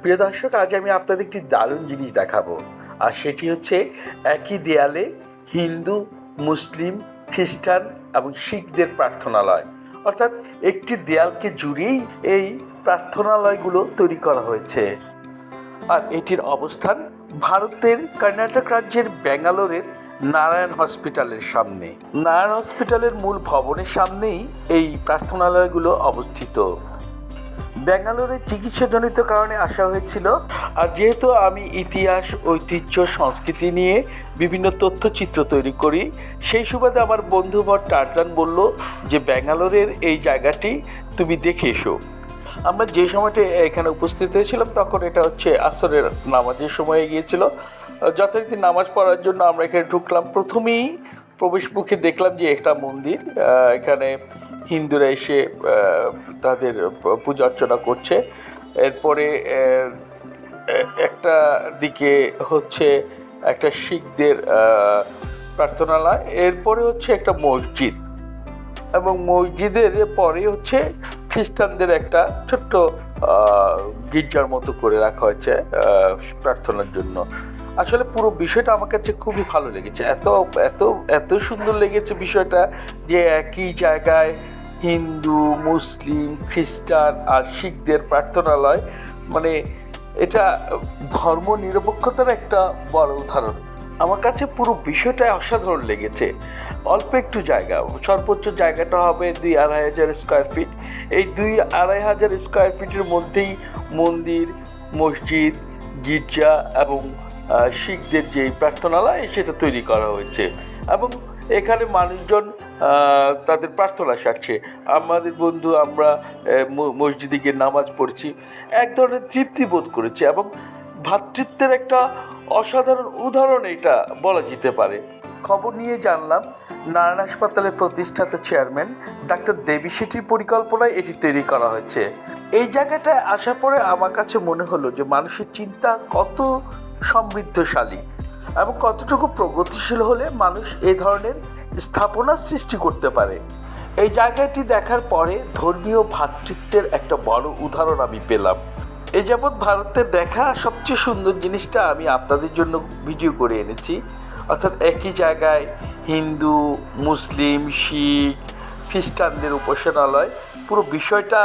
প্রিয় দর্শক, আজ আমি আপনাদের একটি দারুণ জিনিস দেখাবো। আর সেটি হচ্ছে একই দেয়ালে হিন্দু, মুসলিম, খ্রিস্টান এবং শিখদের প্রার্থনালয়। অর্থাৎ একটি দেয়ালকে জুড়েই এই প্রার্থনালয়গুলো তৈরি করা হয়েছে। আর এটির অবস্থান ভারতের কর্ণাটক রাজ্যের ব্যাঙ্গালোরের নারায়ণ হসপিটালের সামনে। নারায়ণ হসপিটালের মূল ভবনের সামনেই এই প্রার্থনালয়গুলো অবস্থিত। ব্যাঙ্গালোরে চিকিৎসাজনিত কারণে আসা হয়েছিল। আর যেহেতু আমি ইতিহাস, ঐতিহ্য, সংস্কৃতি নিয়ে বিভিন্ন তথ্যচিত্র তৈরি করি, সেই সুবাদে আমার বন্ধুবর টারজান বলল যে ব্যাঙ্গালোরের এই জায়গাটি তুমি দেখে এসো। আমরা যে সময়টা এখানে উপস্থিত হয়েছিলাম, তখন এটা হচ্ছে আসরের নামাজের সময় গিয়েছিল। যথারীতি নামাজ পড়ার জন্য আমরা এখানে ঢুকলাম। প্রথমেই প্রবেশ মুখে দেখলাম যে, একটা মন্দির এখানে হিন্দুরা এসে তাদের পূজা অর্চনা করছে। এরপরে একটা দিকে হচ্ছে একটা শিখদের প্রার্থনালয়, এরপরে হচ্ছে একটা মসজিদ। এবং মসজিদের পরে হচ্ছে খ্রিস্টানদের একটা ছোট্ট গির্জার মতো করে রাখা হয়েছে প্রার্থনার জন্য। আসলে পুরো বিষয়টা আমার কাছে খুবই ভালো লেগেছে। এত এত এত সুন্দর লেগেছে বিষয়টা যে একই জায়গায় হিন্দু, মুসলিম, খ্রিস্টান আর শিখদের প্রার্থনালয় মানে এটা ধর্ম নিরপেক্ষতার একটা বড় উদাহরণ। আমার কাছে পুরো বিষয়টাই অসাধারণ লেগেছে। অল্প একটু জায়গা, সর্বোচ্চ জায়গাটা হবে দুই আড়াই হাজার স্কোয়ার ফিট। এই দুই আড়াই হাজার স্কোয়ার ফিটের মধ্যেই মন্দির, মসজিদ, গির্জা এবং শিখদের যে প্রার্থনালয়, সেটা তৈরি করা হয়েছে। এবং এখানে মানুষজন তাদের প্রার্থনা সারছে। আমাদের বন্ধু আমরা মসজিদে গিয়ে নামাজ পড়ছি। এক ধরনের তৃপ্তি বোধ করেছি এবং ভ্রাতৃত্বের একটা অসাধারণ উদাহরণ এটা বলা যেতে পারে। খবর নিয়ে জানলাম নারায়ণ হাসপাতালের প্রতিষ্ঠাতা চেয়ারম্যান ডাক্তার দেবী শেঠির পরিকল্পনায় এটি তৈরি করা হয়েছে। এই জায়গাটায় আসার পরে আমার কাছে মনে হলো যে মানুষের চিন্তা কত সমৃদ্ধশালী। এবং কতটুকু প্রগতিশীল হলে মানুষ এই ধরনের স্থাপনা সৃষ্টি করতে পারে। এই জায়গাটি দেখার পরে ধর্মীয় ভ্রাতৃত্বের একটা বড় উদাহরণ আমি পেলাম। এই যাবৎ ভারতের দেখা সবচেয়ে সুন্দর জিনিসটা আমি আপনাদের জন্য ভিডিও করে এনেছি। অর্থাৎ একই জায়গায় হিন্দু, মুসলিম, শিখ, খ্রিস্টানদের উপাসনালয়। পুরো বিষয়টা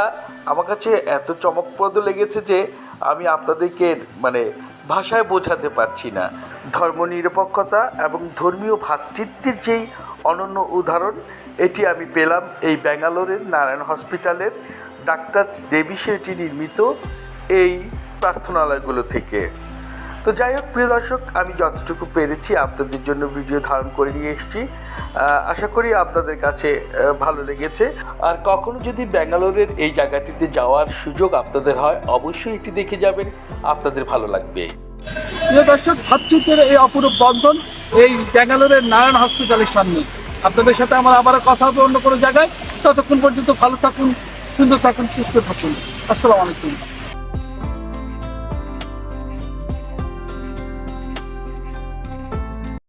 আমার কাছে এত চমকপ্রদ লেগেছে যে আমি আপনাদেরকে মানে ভাষায় বোঝাতে পারছি না। ধর্মনিরপেক্ষতা এবং ধর্মীয় ভাতৃত্বের যেই অনন্য উদাহরণ, এটি আমি পেলাম এই ব্যাঙ্গালোরের নারায়ণ হসপিটালের ডাক্তার দেবী শেঠি নির্মিত এই প্রার্থনালয়গুলো থেকে। তো যাই হোক, প্রিয় দর্শক, আমি যতটুকু পেরেছি আপনাদের জন্য ভিডিও ধারণ করে নিয়ে এসেছি। আশা করি আপনাদের কাছে ভালো লেগেছে। আর কখনো যদি ব্যাঙ্গালোরের এই জায়গাটিতে যাওয়ার সুযোগ আপনাদের হয়, অবশ্যই এটি দেখে যাবেন। আপনাদের ভালো লাগবে। প্রিয় দর্শক ভাতৃত্বের এই অপরূপ বন্ধন এই ব্যাঙ্গালোরের নারায়ণ হসপিটালের সামনে। আপনাদের সাথে আমার আবারও কথা হবে অন্য কোনো জায়গায়। ততক্ষণ পর্যন্ত ভালো থাকুন, সুন্দর থাকুন, সুস্থ থাকুন। আসসালামু আলাইকুম।